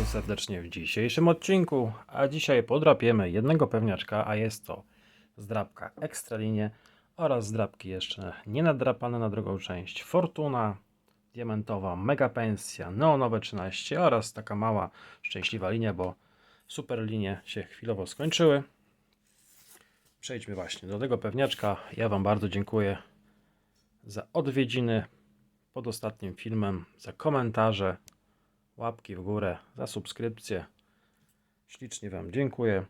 bardzo serdecznie w dzisiejszym odcinku, a dzisiaj podrapiemy jednego pewniaczka, a jest to zdrabka Ekstralinie oraz zdrabki jeszcze nienadrapane na drugą część Fortuna, diamentowa Mega Pensja, Neonowe 13 oraz taka mała szczęśliwa linia, bo super linie się chwilowo skończyły. Przejdźmy właśnie do tego pewniaczka. Ja Wam bardzo dziękuję za odwiedziny pod ostatnim filmem, za komentarze, łapki w górę, za subskrypcję. Ślicznie Wam dziękuję.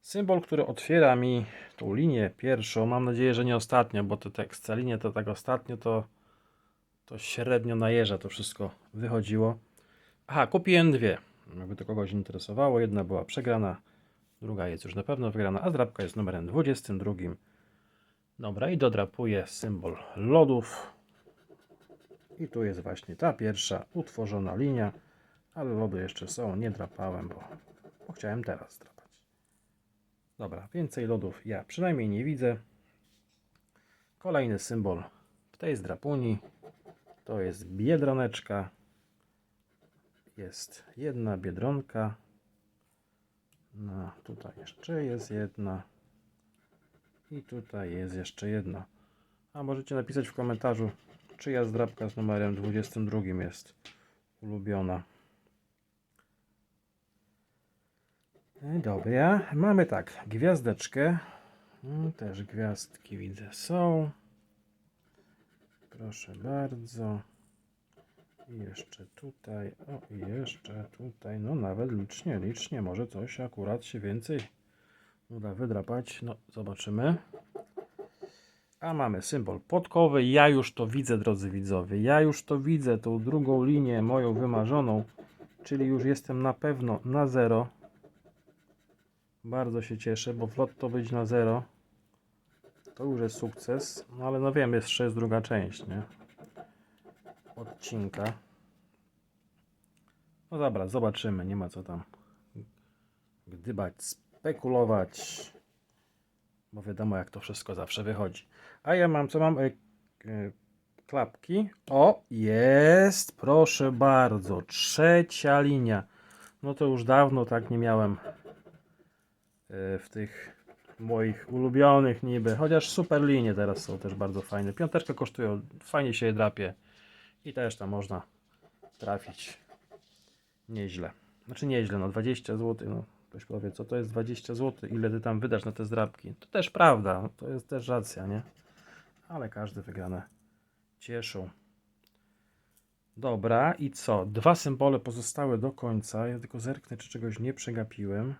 Symbol, który otwiera mi tą linię pierwszą, mam nadzieję, że nie ostatnio, bo te tekst linie to tak ostatnio to, to średnio najeża to wszystko wychodziło. Aha, kupiłem dwie, jakby to kogoś interesowało. Jedna była przegrana, druga jest już na pewno wygrana, a zdrabka jest numerem 22. Dobra, i dodrapuję symbol lodów. I tu jest właśnie ta pierwsza utworzona linia, ale lody jeszcze są, nie drapałem, bo, bo chciałem teraz drapać. Dobra, więcej lodów ja przynajmniej nie widzę. Kolejny symbol w tej zdrapuni to jest biedroneczka. Jest jedna biedronka. No, tutaj jeszcze jest jedna. I tutaj jest jeszcze jedna. A możecie napisać w komentarzu, czyja zdrabka z numerem 22 jest ulubiona. No Dobra, mamy tak, gwiazdeczkę. Mm, Też gwiazdki widzę są. Proszę bardzo. I jeszcze tutaj, o i jeszcze tutaj, no nawet licznie, licznie, może coś akurat się więcej uda wydrapać. No, zobaczymy. A mamy symbol podkowy. Ja już to widzę, drodzy widzowie. Ja już to widzę, tą drugą linię moją wymarzoną. Czyli już jestem na pewno na zero. Bardzo się cieszę, bo flot to być na zero. To już jest sukces. No ale no wiem, jeszcze jest druga część, nie? Odcinka. No dobra, zobaczymy. Nie ma co tam gdybać, spekulować bo wiadomo jak to wszystko zawsze wychodzi. A ja mam, co mam? E, e, klapki. O, jest, proszę bardzo, trzecia linia. No to już dawno tak nie miałem e, w tych moich ulubionych niby, chociaż super linie teraz są też bardzo fajne. Piąteczkę kosztują, fajnie się je drapie i też tam można trafić nieźle. Znaczy nieźle, no 20 zł, no Ktoś powie, co to jest 20 zł, ile ty tam wydasz na te zdrabki. To też prawda, to jest też racja, nie? Ale każde wygrane cieszą. Dobra, i co? Dwa symbole pozostały do końca. Ja tylko zerknę, czy czegoś nie przegapiłem.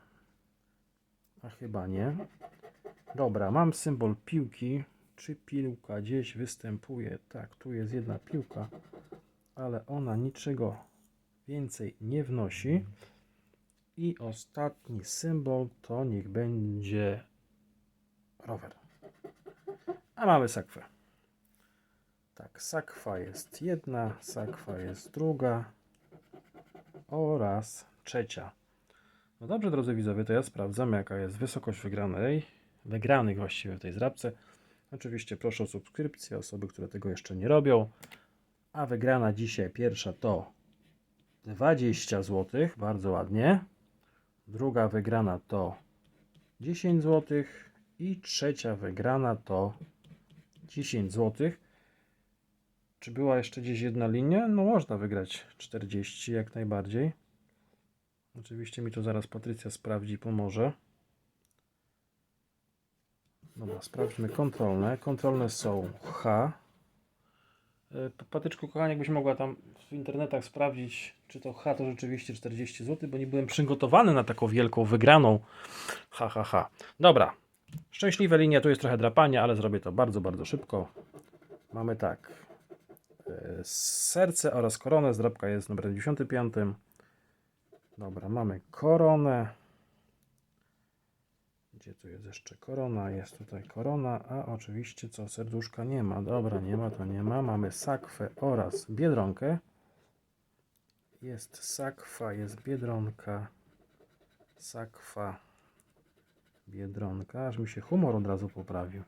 A chyba nie. Dobra, mam symbol piłki. Czy piłka gdzieś występuje? Tak, tu jest jedna piłka, ale ona niczego więcej nie wnosi. I ostatni symbol to niech będzie rower. A mamy sakwę. Tak, sakwa jest jedna, sakwa jest druga oraz trzecia. No dobrze, drodzy widzowie, to ja sprawdzam, jaka jest wysokość wygranej, wygranych właściwie w tej zrabce. Oczywiście proszę o subskrypcję, osoby, które tego jeszcze nie robią. A wygrana dzisiaj pierwsza to 20 zł, bardzo ładnie. Druga wygrana to 10 zł i trzecia wygrana to 10 zł. Czy była jeszcze gdzieś jedna linia? No można wygrać 40 jak najbardziej. Oczywiście mi to zaraz Patrycja sprawdzi i pomoże. Dobra, sprawdźmy kontrolne. Kontrolne są H. E, Patyczku, kochanie, jakbyś mogła tam w internetach sprawdzić, czy to H to rzeczywiście 40 zł, bo nie byłem przygotowany na taką wielką wygraną. Ha, ha, ha. Dobra. Szczęśliwe linie, tu jest trochę drapania, ale zrobię to bardzo, bardzo szybko. Mamy tak. e, Serce oraz koronę. Zdrabka jest numer 95. Dobra, mamy koronę. Gdzie tu jest jeszcze korona? Jest tutaj korona, a oczywiście co? Serduszka nie ma. Dobra, nie ma, to nie ma. Mamy sakwę oraz biedronkę. Jest sakwa, jest biedronka. Sakwa, biedronka. Aż mi się humor od razu poprawił.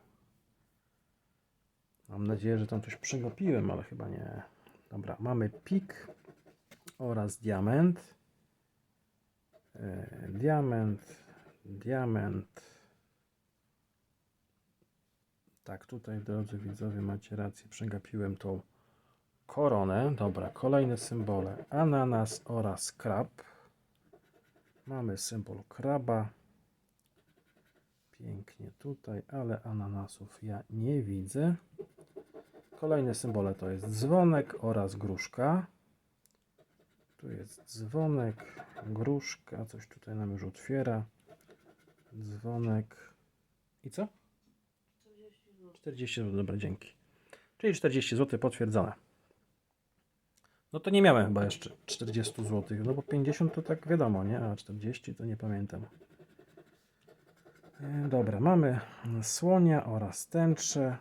Mam nadzieję, że tam coś przegapiłem, ale chyba nie. Dobra, mamy pik oraz diament. E, Diament, diament. Tak, tutaj drodzy widzowie macie rację, przegapiłem tą koronę. Dobra, kolejne symbole. Ananas oraz krab. Mamy symbol kraba. Pięknie tutaj, ale ananasów ja nie widzę. Kolejne symbole to jest dzwonek oraz gruszka. Tu jest dzwonek, gruszka, coś tutaj nam już otwiera. Dzwonek. I co? 40 zł, dobra, dzięki. Czyli 40 zł potwierdzone. No to nie miałem chyba jeszcze 40 zł, no bo 50 to tak wiadomo, nie? A 40 to nie pamiętam. E, Dobra, mamy słonia oraz tęczę.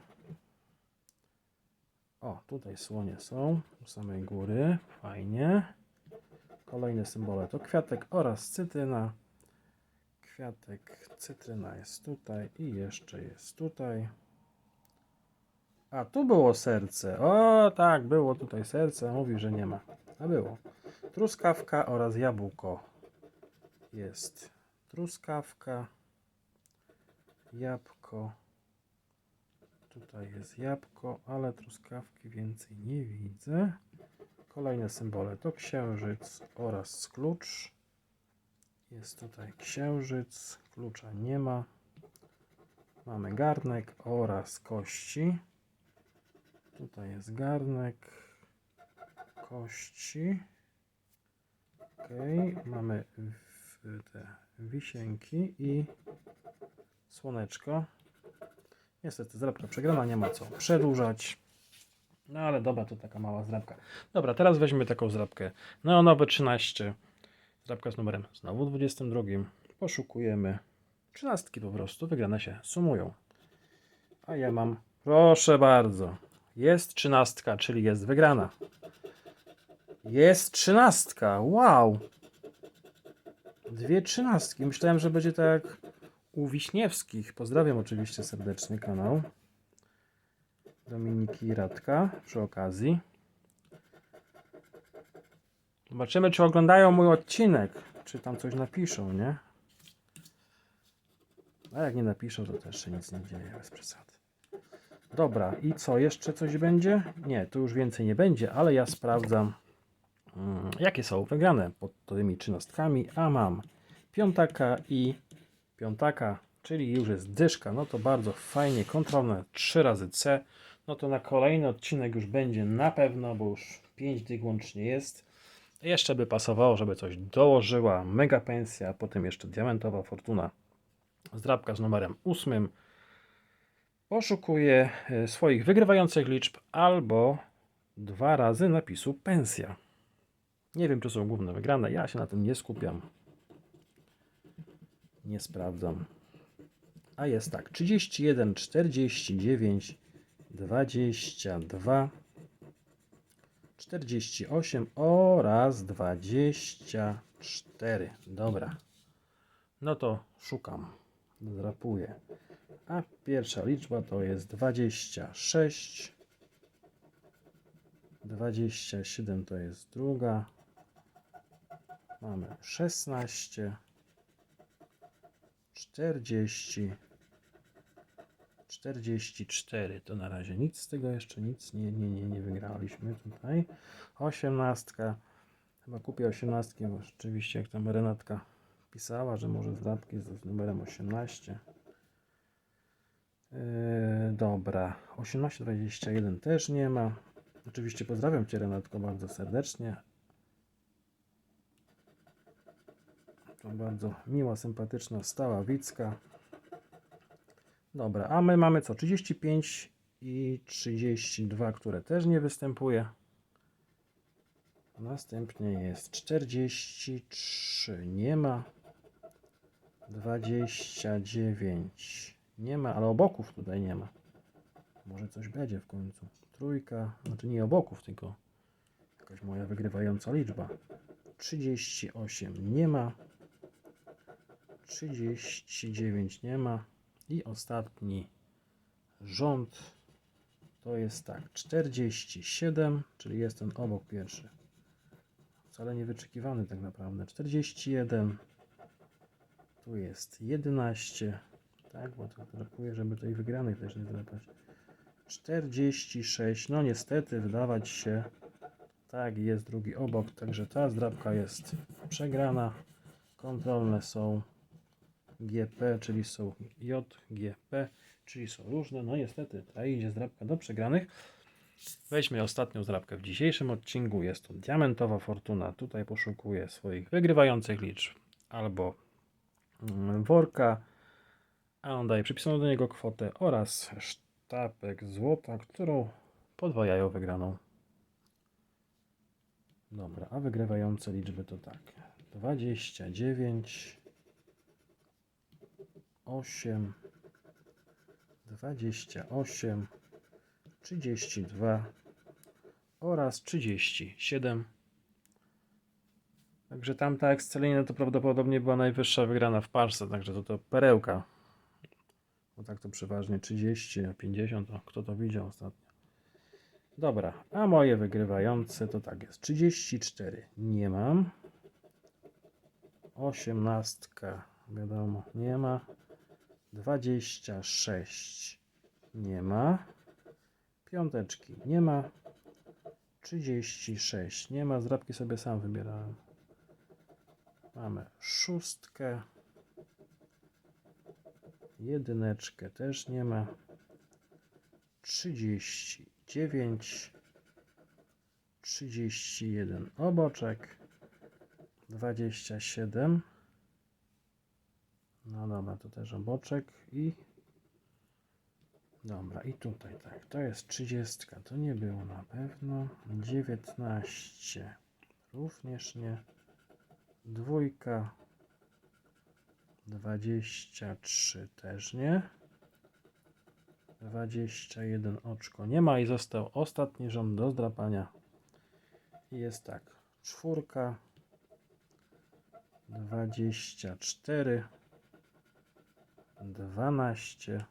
O, tutaj słonie są u samej góry. Fajnie. Kolejne symbole to kwiatek oraz cytryna. Kwiatek, cytryna jest tutaj i jeszcze jest tutaj. A tu było serce. O, tak, było tutaj serce. Mówi, że nie ma. A było. Truskawka oraz jabłko. Jest truskawka, jabłko. Tutaj jest jabłko, ale truskawki więcej nie widzę. Kolejne symbole to księżyc oraz klucz. Jest tutaj księżyc, klucza nie ma. Mamy garnek oraz kości. Tutaj jest garnek, kości. Ok, mamy te wisienki i słoneczko. Niestety zdrabka przegrana, nie ma co przedłużać. No ale dobra, to taka mała zdrabka. Dobra, teraz weźmy taką zdrabkę neonowe 13. Zdrabka z numerem znowu 22. Poszukujemy. Trzynastki po prostu, wygrane się sumują. A ja mam, proszę bardzo, jest trzynastka, czyli jest wygrana. Jest trzynastka, wow! Dwie trzynastki. Myślałem, że będzie tak u Wiśniewskich. Pozdrawiam oczywiście serdecznie kanał. Dominiki Radka przy okazji. Zobaczymy, czy oglądają mój odcinek, czy tam coś napiszą, nie? A jak nie napiszą, to też się nic nie dzieje, bez przesady. Dobra, i co? Jeszcze coś będzie? Nie, tu już więcej nie będzie, ale ja sprawdzam, mm, jakie są wygrane pod tymi trzynastkami, a mam piątaka i piątaka, czyli już jest dyszka, no to bardzo fajnie, kontrolne 3 razy C, no to na kolejny odcinek już będzie na pewno, bo już 5 dych łącznie jest. Jeszcze by pasowało, żeby coś dołożyła, mega pensja, potem jeszcze diamentowa fortuna, zdrabka z numerem 8. Poszukuję e, swoich wygrywających liczb albo dwa razy napisu pensja. Nie wiem, czy są główne wygrane, ja się na tym nie skupiam. Nie sprawdzam. A jest tak: 31, 49, 22, 48 oraz 24. Dobra. No to szukam. Zrapuję. A pierwsza liczba to jest 26. 27 to jest druga. Mamy 16. 40. 44 to na razie nic z tego jeszcze nic nie, nie, nie, nie wygraliśmy tutaj. 18. Chyba kupię 18, bo rzeczywiście jak tam Renatka pisała, że może zdrabki z, z numerem 18. Yy, dobra, 1821 też nie ma. Oczywiście pozdrawiam Cię Renatko bardzo serdecznie. Bardzo miła, sympatyczna, stała Wicka. Dobra, a my mamy co? 35 i 32, które też nie występuje. Następnie jest 43, nie ma. 29, nie ma, ale oboków tutaj nie ma. Może coś będzie w końcu. Trójka, znaczy nie oboków, tylko jakaś moja wygrywająca liczba. 38 nie ma. 39 nie ma. I ostatni rząd to jest tak, 47, czyli jest ten obok pierwszy. wcale nie wyczekiwany tak naprawdę. 41. Tu jest 11. Tak, bo to brakuje, żeby tej wygranych też nie zdrapać. 46. No niestety wydawać się. Tak, jest drugi obok, także ta zdrapka jest przegrana. Kontrolne są GP, czyli są JGP, czyli są różne. No niestety, ta idzie zdrapka do przegranych. Weźmy ostatnią zdrapkę w dzisiejszym odcinku. Jest to Diamentowa Fortuna. Tutaj poszukuję swoich wygrywających liczb albo mm, worka, a on daje przypisaną do niego kwotę oraz sztabek złota, którą podwajają wygraną. Dobra, a wygrywające liczby to tak. 29 8 28 32 oraz 37. Także tamta ekscelina to prawdopodobnie była najwyższa wygrana w parce, także to to perełka. Bo tak to przeważnie 30, a 50, no, kto to widział ostatnio. Dobra, a moje wygrywające to tak jest. 34 nie mam. 18 wiadomo nie ma. 26 nie ma. Piąteczki nie ma. 36 nie ma. Zrabki sobie sam wybierałem. Mamy szóstkę. Jedyneczkę też nie ma. 39 31 oboczek 27 no dobra, to też oboczek i dobra, i tutaj tak, to jest 30, to nie było na pewno 19 również nie dwójka 23 też nie 21 oczko nie ma i został ostatni rząd do zdrapania. I jest tak. Czwórka. 24. 12.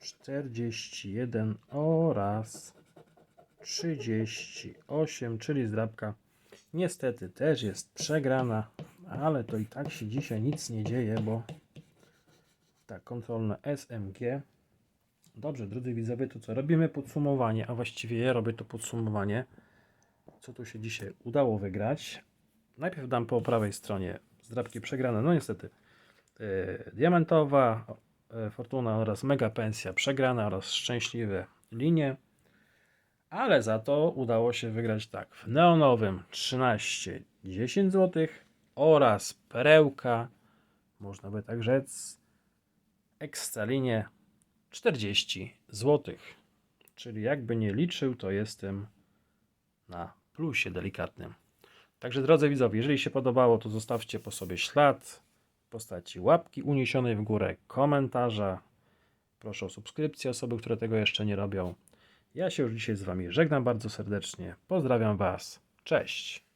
41 oraz 38, czyli zdrabka. Niestety też jest przegrana, ale to i tak się dzisiaj nic nie dzieje, bo tak, kontrolne SMG. Dobrze, drodzy widzowie, to co? Robimy podsumowanie, a właściwie ja robię to podsumowanie. Co tu się dzisiaj udało wygrać? Najpierw dam po prawej stronie zdrabki przegrane. No niestety. Yy, diamentowa, yy, Fortuna oraz Mega Pensja przegrane oraz szczęśliwe linie. Ale za to udało się wygrać tak. W neonowym 13 10 zł oraz perełka, można by tak rzec, Ekstralinie 40 zł. Czyli jakby nie liczył, to jestem na plusie delikatnym. Także drodzy widzowie, jeżeli się podobało, to zostawcie po sobie ślad postaci łapki uniesionej w górę, komentarza. Proszę o subskrypcję osoby, które tego jeszcze nie robią. Ja się już dzisiaj z Wami żegnam bardzo serdecznie. Pozdrawiam Was. Cześć.